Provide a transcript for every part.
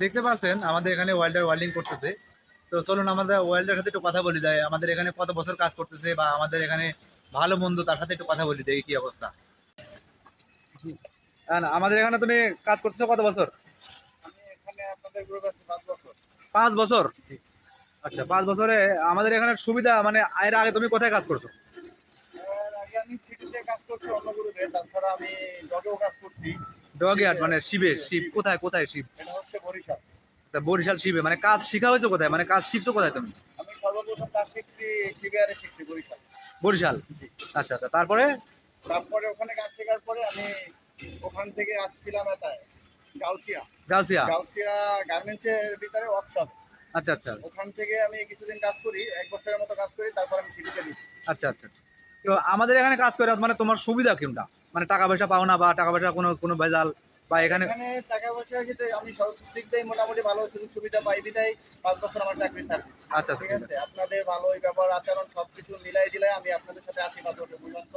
দেখতে পাচ্ছেন আমাদের এখানে ওয়েল্ডার ওয়েল্ডিং করতেছে। তো চলুন আমাদের ওয়েল্ডার সাথে একটু কথা বলি যায় আমাদের এখানে কত বছর কাজ করতেছে বা আমাদের এখানে ভালো মন্দ তার সাথে একটু কথা বলি দেখি কি অবস্থা। না, আমাদের এখানে তুমি কাজ করতেছো কত বছর? আমি এখানে আপনাদের গ্রুপ আছে পাঁচ বছর। আচ্ছা পাঁচ বছরে আমাদের এখানে সুবিধা মানে এর আগে তুমি কোথায় কাজ করছ? এর আমি কাজ করছি অন্য তাছাড়া আমি জগেও কাজ করছি। ডগিয়ার্ড মানে শিবে শিব। কোথায় কোথায় শিব? এটা হচ্ছে বরিশাল। তা বরিশাল শিবে মানে কাজ শিখা হয়েছে কোথায়? মানে কাজ শিখছো কোথায় তুমি? আমি সর্বপ্রথম কাজ শিখছি শিবিয়ারে শিখছি বরিশাল। বরিশাল? আচ্ছা আচ্ছা। তারপরে? তারপরে ওখানে কাজ শেখার পরে আমি ওখান থেকে আসছিলাম এটায় গাউসিয়া। গালসিয়া গাউসিয়া গার্মেন্টসের ভিতরে ওয়ার্কশপ আচ্ছা আচ্ছা। ওখান থেকে আমি কিছুদিন কাজ করি এক বছরের মতো কাজ করি তারপর আমি সিটিতে আচ্ছা আচ্ছা। তো আমাদের এখানে কাজ করে মানে তোমার সুবিধা কোনটা? মানে টাকা পয়সা পাও না বা টাকা পয়সা কোনো কোনো ভেজাল বা এখানে টাকা পয়সার ক্ষেত্রে আমি সব দিক দিয়ে মোটামুটি ভালো সুযোগ সুবিধা পাই বিদায় পাঁচ বছর আমার চাকরি থাকবে। আচ্ছা ঠিক আচ্ছা আছে? আপনাদের ভালোই ব্যবহার আচরণ সবকিছু মিলাই দিলাই আমি আপনাদের সাথে আছি পাঁচ বছর পর্যন্ত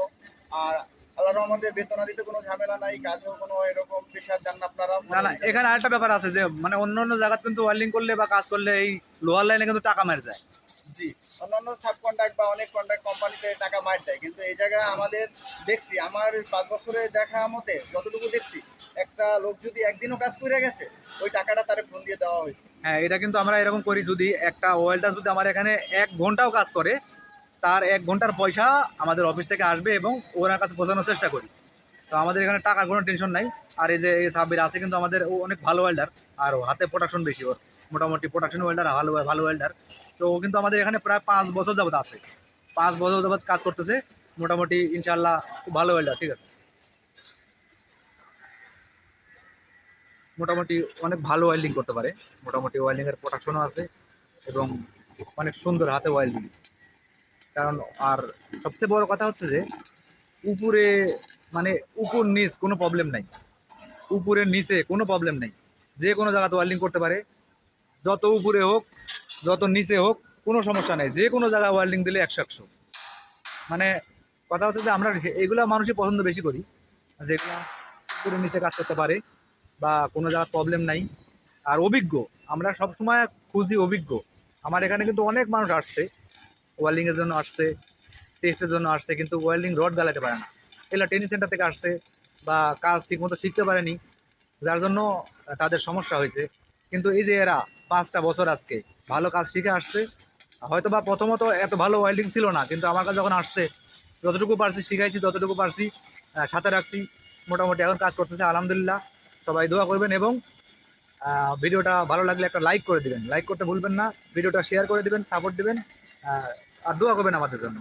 আর আল্লাহর আমাদের বেতনাদিতে কোনো ঝামেলা নাই কাজেও কোনো এরকম প্রেশার যান না আপনারা। না না এখানে আরেকটা ব্যাপার আছে যে মানে অন্য অন্য জায়গায় কিন্তু ওয়েল্ডিং করলে বা কাজ করলে এই লোহার লাইনে কিন্তু টাকা মেরে যায়। জি, অন্যান্য সাব কন্ট্রাক্ট বা অনেক কন্ট্রাক্ট কোম্পানিতে টাকা মার দেয়, কিন্তু এই জায়গায় আমাদের দেখছি, আমার পাঁচ বছরে দেখা মতে যতটুকু দেখছি, একটা লোক যদি একদিনও কাজ করে গেছে, ওই টাকাটা তারে ফোন দিয়ে দেওয়া হয়েছে। হ্যাঁ এটা কিন্তু আমরা এরকম করি যদি একটা ওয়েল্ডার যদি আমার এখানে এক ঘন্টাও কাজ করে, তার এক ঘণ্টার পয়সা আমাদের অফিস থেকে আসবে এবং ওনার কাছে পৌঁছানোর চেষ্টা করি। তো আমাদের এখানে টাকার কোনো টেনশন নাই। আর এই যে এই সাব্বির আছে কিন্তু আমাদের ও অনেক ভালো ওয়েল্ডার আর হাতে প্রোডাকশন বেশি, ওর মোটামুটি প্রোডাকশন ওয়েল্ডার ভালো ভালো ওয়েল্ডার তো ও কিন্তু আমাদের এখানে প্রায় পাঁচ বছর যাবৎ আছে। পাঁচ বছর যাবৎ কাজ করতেছে, মোটামুটি ইনশাল্লাহ খুব ভালো ওয়েল্ডার ঠিক আছে? মোটামুটি অনেক ভালো ওয়েল্ডিং করতে পারে। মোটামুটি ওয়েল্ডিংয়ের প্রোডাকশনও আছে এবং অনেক সুন্দর হাতে ওয়েল্ডিং কারণ আর সবচেয়ে বড় কথা হচ্ছে যে, উপরে মানে উপর নিচ কোনো প্রবলেম নাই। উপরের নিচে কোনো প্রবলেম নেই। যে কোনো জায়গাতে ওয়েল্ডিং করতে পারে। যত উপরে হোক, যত নিচে হোক, কোনো সমস্যা নেই। যে কোনো জায়গায় ওয়েল্ডিং দিলে একশো একশো। মানে কথা হচ্ছে যে আমরা এগুলো মানুষই পছন্দ বেশি করি। যেগুলো উপরে নিচে কাজ করতে পারে বা কোনো জায়গার প্রবলেম নাই। আর অভিজ্ঞ, আমরা সবসময় খুঁজি অভিজ্ঞ। আমার এখানে কিন্তু অনেক মানুষ আসছে। ওয়েল্ডিংয়ের জন্য আসছে টেস্টের জন্য আসছে, কিন্তু ওয়েল্ডিং রড গালাতে পারে না। এগুলো ট্রেনিং সেন্টার থেকে আসছে বা কাজ ঠিকমতো শিখতে পারেনি, যার জন্য তাদের সমস্যা হয়েছে। কিন্তু এই যে এরা পাঁচটা বছর আজকে ভালো কাজ শিখে আসছে হয়তো বা প্রথমত এত ভালো ওয়েল্ডিং ছিল না, কিন্তু আমার কাছে যখন আসছে, যতটুকু পারছি শিখাইছি যতটুকু পারছি সাথে রাখছি, মোটামুটি এখন কাজ করতেছে, আলহামদুলিল্লাহ, সবাই দোয়া করবেন এবং ভিডিওটা ভালো লাগলে একটা লাইক করে দিবেন। লাইক করতে ভুলবেন না, ভিডিওটা শেয়ার করে দিবেন সাপোর্ট দিবেন আর দোয়া করবেন আমাদের জন্য।